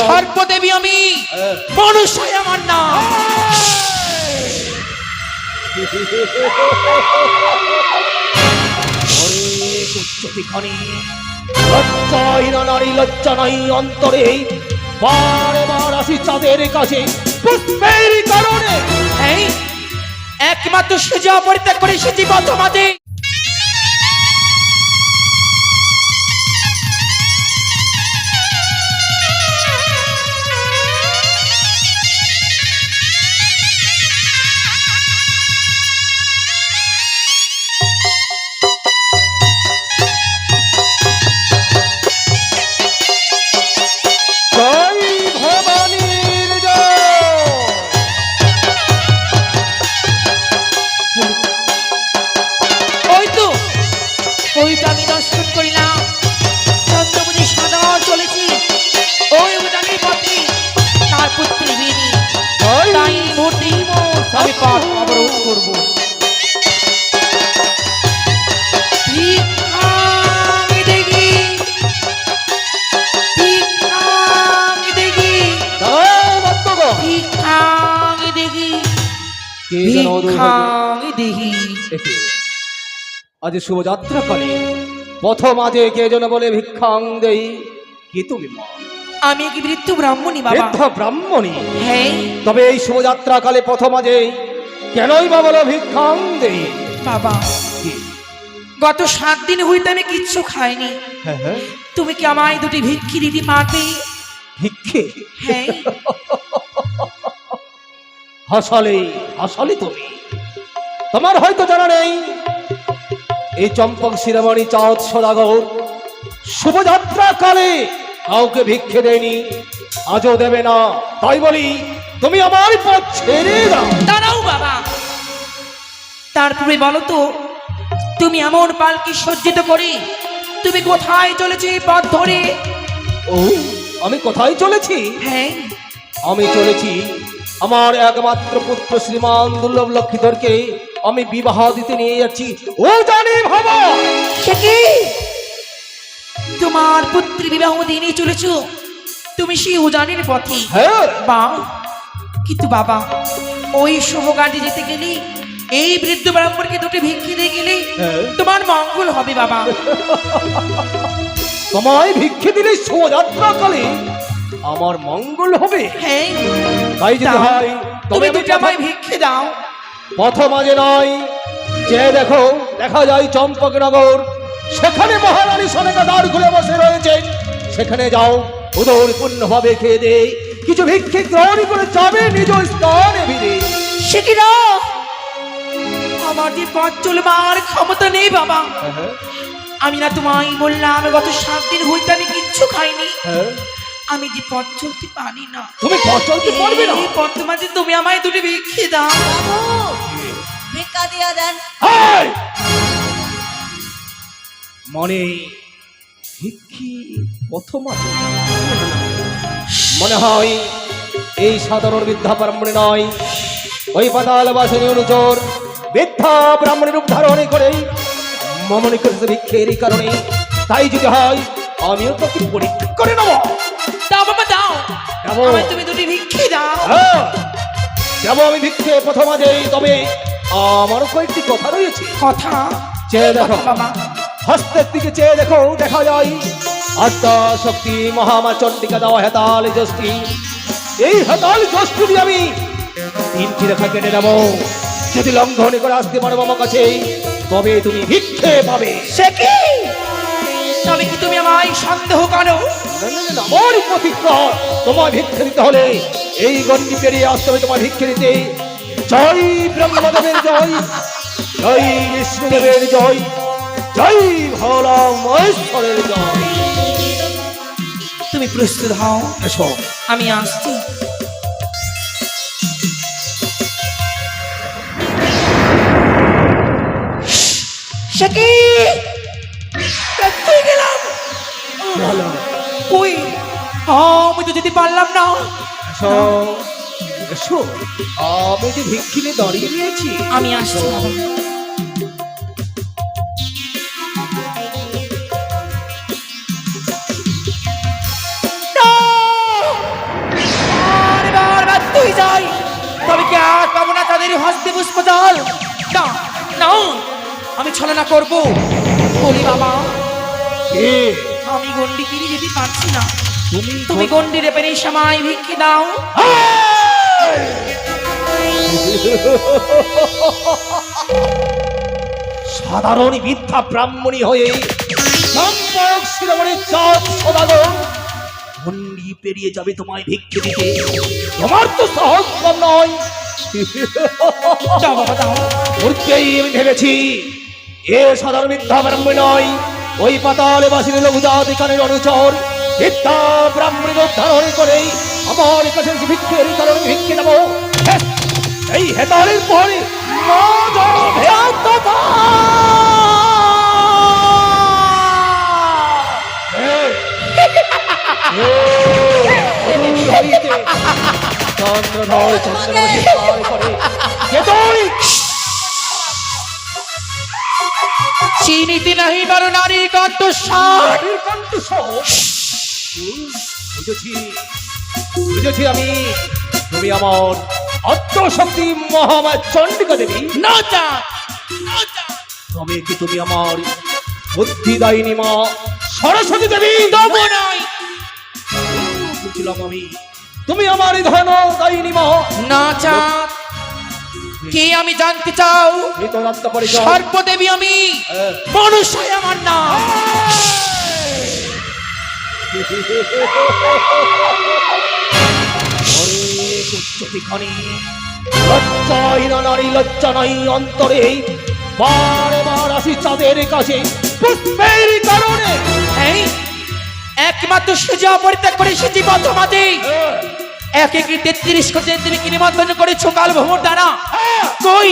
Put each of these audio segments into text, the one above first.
সর্বদেবী আমি হ্যাঁ। মনুষ্যই আমার নাম। অনেক উচ্চতি খনি লজ্জাহীন নারী লজ্জা নাই অন্তরে বারে বার আসি চাঁদের কাছে। পুষ্পের কারণে একমাত্র সুযোগ পরিত্যাগ করে এসেছি বর্তমানে। ওই তো আমি দর্শন করিলাম। সাদা চলেছি। ওই উদানের তার পুত্রী বিনি তাই এই মুহূর্তে আমি পাঠ অবরোধ করব। ভিক্ষামি দেখি আজ শুভযাত্রা কালে প্রথম আজে কে যেন বলে ভিক্ষাং দেই। কি তুমি মা আমি কি মৃত্যু ব্রাহ্মণী বাবা? বৃদ্ধ ব্রাহ্মণী। হ্যাঁ। তবে এই শুভযাত্রা কালে প্রথম আজে কেনই বা বলো ভিক্ষাং দেই। বাবা কি? গত সাত দিন হইতে আমি কিচ্ছু খাইনি। হ্যাঁ হ্যাঁ। তুমি কি আমায় দুটি ভিক্ষি দিতে পারবে? ভিক্ষে? হ্যাঁ। হাসালে হাসালে তুমি। তোমার হয়তো জানা নেই এই চম্পক শিরোমণি চাঁদ সদাগর। শুভযাত্রা কালে কাউকে ভিক্ষে দেয়নি আজও দেবে না। তাই বলি তুমি আমার পথ ছেড়ে দাও। দাঁড়াও বাবা। তারপরে বলো তো তুমি এমন পালকি সজ্জিত করে তুমি কোথায় চলেছি পথ ধরে? ও আমি কোথায় চলেছি? হ্যাঁ। আমি চলেছি আমার একমাত্র পুত্র শ্রীমান দুর্লভ লক্ষ্মীধরকে আমি বিবাহ দিতে নিয়ে যাচ্ছি। ও জানি ভাবা। সে কি? তোমার পুত্রী বিবাহ দিনে চলেছ? তুমি সেই উজানের পথে। হ্যাঁ। বা কিন্তু বাবা ওই শুভ কাজে যেতে গেলে এই বৃদ্ধ ব্রাহ্মণকে দুটি ভিক্ষি দিয়ে গেলে হ্যাঁ। তোমার মঙ্গল হবে বাবা। তোমায় ভিক্ষে দিলে শোভাযাত্রা কালে আমার মঙ্গল হবে। হ্যাঁ। তাই যদি দাও। হয় তুমি দুটি আমায় ভিক্ষে দাও। পথ মাঝে নয়। যে দেখো দেখা যায় চম্পকনগর। সেখানে মহারানী সনেকা দ্বার খুলে বসে রয়েছেন। সেখানে যাও উদর পূর্ণভাবে খেয়ে দে। কিছু ভিক্ষে গ্রহণ করে যাবে নিজ স্থানে ফিরে। সে কি না? আমার যে পথ চলবার ক্ষমতা নেই বাবা। হ্যাঁ, আমি না তোমায় বললাম গত সাত দিন হইতে আমি কিচ্ছু খাইনি। হ্যাঁ। আমি যে পথ চলতে পারি না। তুমি পথ চলতে পারবে না? এই পথ মাঝে তুমি আমায় দুটি ভিক্ষে দাও। ভিক্ষা দিয়া দেন! মনে ভিক্ষি প্রথম আছে। মনে হয় এই সাধারণ বৃদ্ধা ব্রাহ্মণে নয়। ওই পাতাল বাসনী অনুচর বৃদ্ধা ব্রাহ্মণের রূপ ধারণ করে মমনি করেছে ভিক্ষের কারণে। তাই যদি হয় আমিও তোকে পরীক্ষা করে নেব। দাও বাবা দাও। আমায় তুমি দুটি ভিক্ষে দাও। হ্যাঁ। যাব আমি ভিক্ষে প্রথম আজেই তবে আমারও কয়েকটি কথা রয়েছে। কথা? চেয়ে দেখো। হস্তের দিকে চেয়ে দেখো দেখা যায়। আত্মা শক্তি মহামা চণ্ডিকা দেওয়া হেতাল যষ্টি এই হেতাল যষ্টি আমি তিনটি রেখা কেটে নেব। যদি লঙ্ঘন করে আসতে পারো আমার কাছে তবে তুমি ভিক্ষে পাবে। সে কি? তবে কি তুমি আমায় সন্দেহ করো? আমার প্রতিক্রম তোমার ভিক্ষে দিতে হলে এই গণ্ডি পেরিয়ে আসতে হবে তোমার ভিক্ষে দিতে। জয় ব্রহ্মদেবের জয় জয় বিষ্ণুদেবের জয় জয় ভোলা মহেশ্বরের জয়। তুমি প্রস্তুত হও এসো। আমি আসছি। সে যেতে পারলাম না। আমি যে ভিক্ষিনে দাঁড়িয়ে রয়েছি। আমি আসছি! তবে কি আর পাবো না তাদের হস্তে পুষ্পজল না না। আমি ছলনা করব। বলি বাবা কে? আমি গন্ডি কিনে যেতে পারছি না। তুমি তুমি গন্ডি রেপের সময় ভিক্ষে দাও। সাধারণ বিদ্যা ব্রাহ্মণী হয়ে সম্পর্ক শিরোমণির চাঁদ সদাগর গন্ডি পেরিয়ে যাবে তোমায় ভিক্ষে দিতে। তোমার তো সহজ কম নয়। আমি ভেবেছি এ সাধারণ মিথ্যা ব্রাহ্মণ নয়। ওই পাতালে বাসির লঘুজাতিকানের অনুচর বিদ্যা ব্রাহ্মণের উদ্ধারণ করে আমার কাছে ভিক্ষের কারণে ভিক্ষে হ্যাঁ, এই হেতালের পরে করে কে তুই? চিনিতে নাহি বারো নারী কণ্ঠস্বর নারীর কণ্ঠস্বর? হুম, বুঝেছি বুঝেছি আমি। তুমি আমার অত্রশক্তি মহামা চণ্ডিকা দেবী। না যা তবে কি তুমি আমার বুদ্ধিদায়িনী মা সরস্বতী দেবী? নয়। বুঝলাম আমি তুমি আমার ধন দায়িনী মা। না চাঁদ কে আমি জানতে চাও? সর্বদেবী আমি হ্যাঁ। মনুষ্যই আমার নাম। নারী লজ্জা নাই অন্তরে বারে বার আসি চাঁদের কাছে। পুষ্পের কারণে একমাত্র সুজা পরিত্যাগ করে এসেছি বর্তমানে এক এক তেত্রিশ কোটি তুমি কি নিমন্ত্রণ করেছ কাল ভ্রমণ দ্বারা কই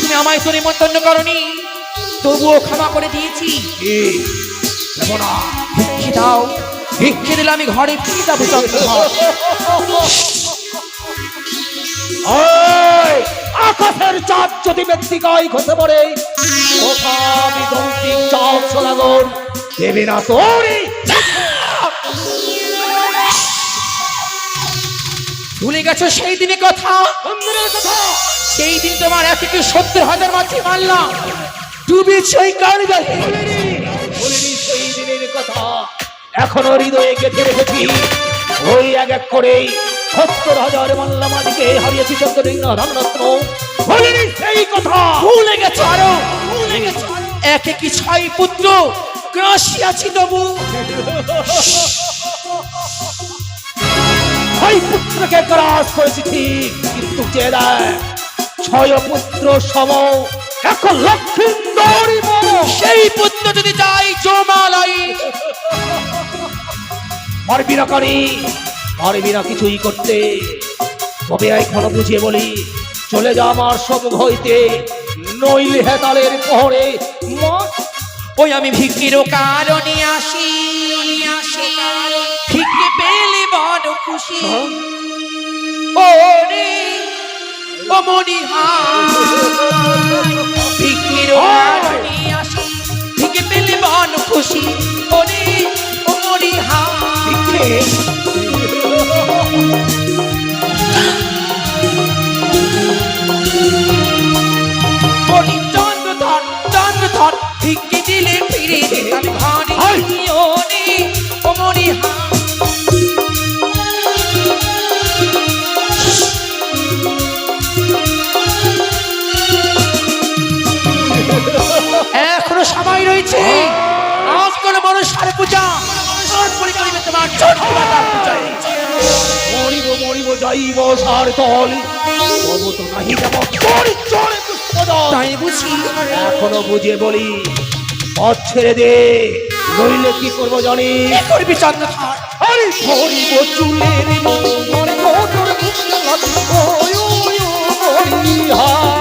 তুমি আমায় তো নিমন্ত্রণ করনি তবুও ক্ষমা করে দিয়েছি দাও ভিক্ষে দিলে আমি ঘরে ফিরে যাব আকাশের চাঁদ যদি পড়ে কোথা বিধ্বংসী চাঁদ সোনাগর। দেবে না তোরই ভুলে গেছো সেই দিনে কথা? কথা? সেই দিন তোমার এক একটি সত্তর হাজার মাছি মারলাম। কারবারে সেই দিনের কথা। এখনও হৃদয়ে গেঁথে রেখেছি। ওই এক এক করেই সত্তর হাজার মাল্লা মাটিকে হারিয়েছি চন্দ্রিং রত্ন বলিনি সেই কথা। ভুলে গেছো আরও। ভুলে গেছো। এক একটি ছয় পুত্র? গ্রাসি আছি তবু। ছয় পুত্রকে গ্রাস করেছি ঠিক কিন্তু যে দেয় ছয় পুত্র সম এক লক্ষ্মীন্দরী মম সেই পুত্র যদি যাই জমালাই পারবি না কানি পারবি না কিছুই করতে। তবে এখনও বুঝিয়ে বলি, চলে যা আমার সম্মুখ হইতে নইল হেতালের মত ওই আমি ভিক্ষির কারণে আসি। ভিক্ষে পেলে বড় খুশি। ও রে, ও মনিহা কারণে আসি। ভিক্ষে পেলে মন খুশি ও সময় রয়েছে। আজ কোন মানুষের পূজা আজ পরে করিবে তোমার চন্ডী মাতার পূজা মরিব মরিব যাইব সার তল। তবু তো নাহি যাব চড়ি চড়ে পুষ্পদল তাই বুঝি। এখনও বুঝে বলি পথ ছেড়ে দে নইলে কি করব জানি? কি করবি আরে ধরিব চুলের মনে হা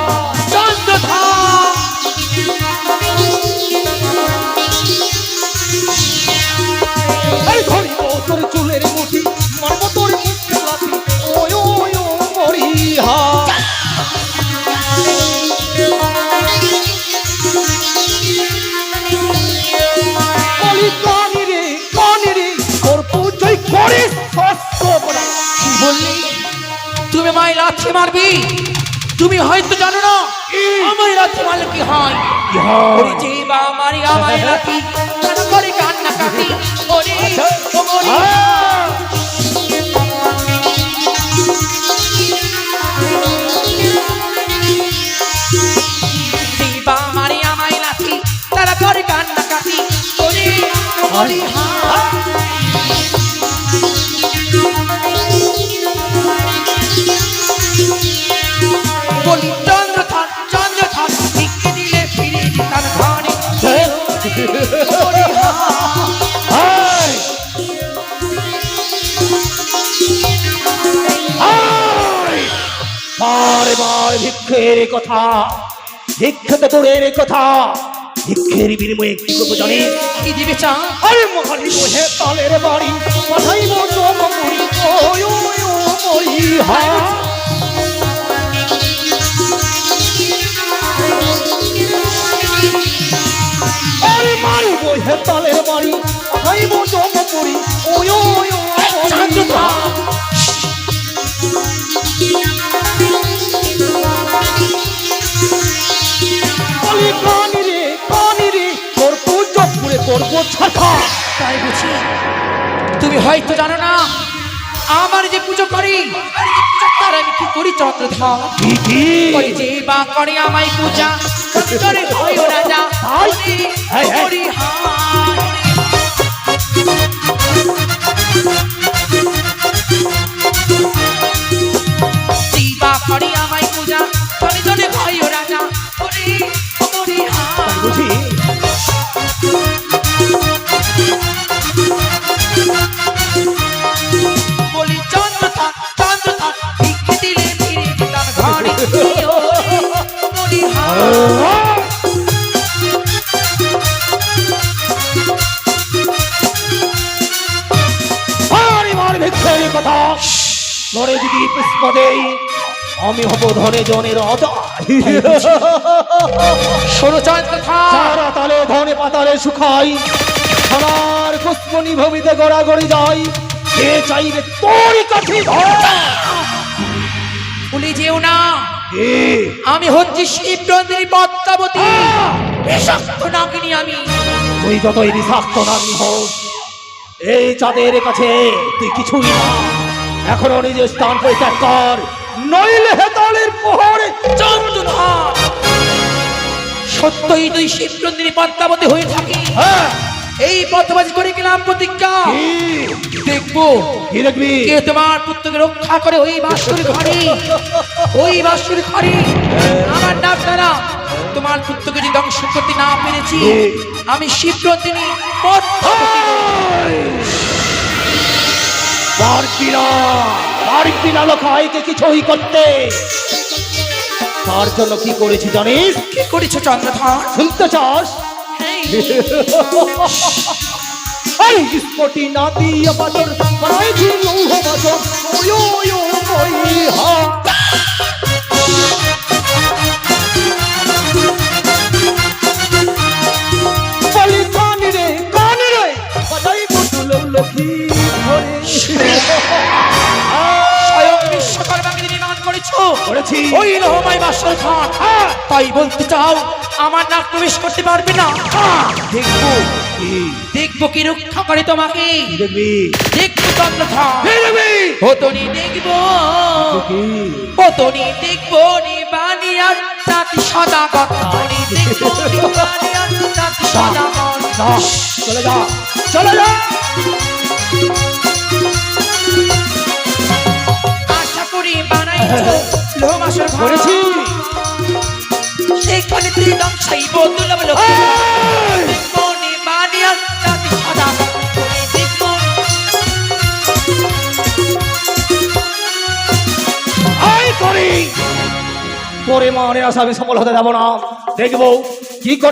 মারবি? তুমি হয়তো জানো না আমায় লাথি মারলে কি হয়? ওরে যে বা মারি আমায় লাথি কেন করে কান্না কাটি? ওরে ও মরি। আহ! যে বা মারি আমায় লাথি তারা করে কান্না কাটি? ওরে ও হা কথা। ভিক্ষতে দূরের কথা। ভিক্ষের বিনিময়ে কি করব জানি। কি দিবে চা? আরে তালের বাড়ি। পাঠাইব করব ছাড়া তাই বুঝি। তুমি হয়তো জানো না আমার যে পুজো করি তার আমি কি করি চন্দ্রধর করি যে বা করে আমায় পূজা রাজা করে আমায় পূজা ও রাজা হায়। যদি পুষ্প দেই আমি হব ধনে জনের রাজা শোনো সারা তালে ধনে পাতালে শুকাই। সোনার পুষ্পনি ভূমিতে গড়াগড়ি যাই কে চাইবে তোরই কাছে ভুলে যেও না। আমি হচ্ছি শিবচন্দ্রী পদ্মাবতী। বিষাক্ত নাগিনী আমি। তুই যতই বিষাক্ত নামি হোক এই চাঁদের কাছে তুই কিছুই না। এখনও নিজের স্থান পরিত্যাগ কর। নইলে হেতালের পোহরে চন্দ্রধার সত্যই তুই শিবচন্দ্রী পদ্মাবতী হয়ে থাকি। হ্যাঁ। এই পথবাজি করে গেলাম প্রতিজ্ঞা? দেখব কি দেখবি? কে তোমার পুত্রকে রক্ষা করে ওই বাসুর ঘরে। ওই বাসুর ঘরে। আমার ডাক্তারা তোমার পুত্রকে যদি ধ্বংস করতে না পেরেছি আমি শিবচন্দ্রিনী পদ্মাবতী। পারবি না পারবি না লোকাইকে কিছুই করতে? তার জন্য কি করেছি জানিস? কি করেছ চন্দ্রধর? শুনতে চাস? এই, স্পটি না দিয়ে লৌহ ওই হা। লক্ষ্মী। ওই রহমাই বাসর খান। তাই বলতে চাও? আমার নাক প্রবেশ করতে পারবে না। দেখব কি? দেখব কি রক্ষা করে তোমাকে। দেখব। দেখবি হতনি দেখব। হতনি দেখব নিবানিয়ার সদা দেখব নিবানিয়ার জাতি সদা যা চলে যা। চলে যা। করেছি। সেখানে ত্রিদম লোক। জাতি সদা করি মানের আশা আমি সফল হতে দেব না। দেখব কি করে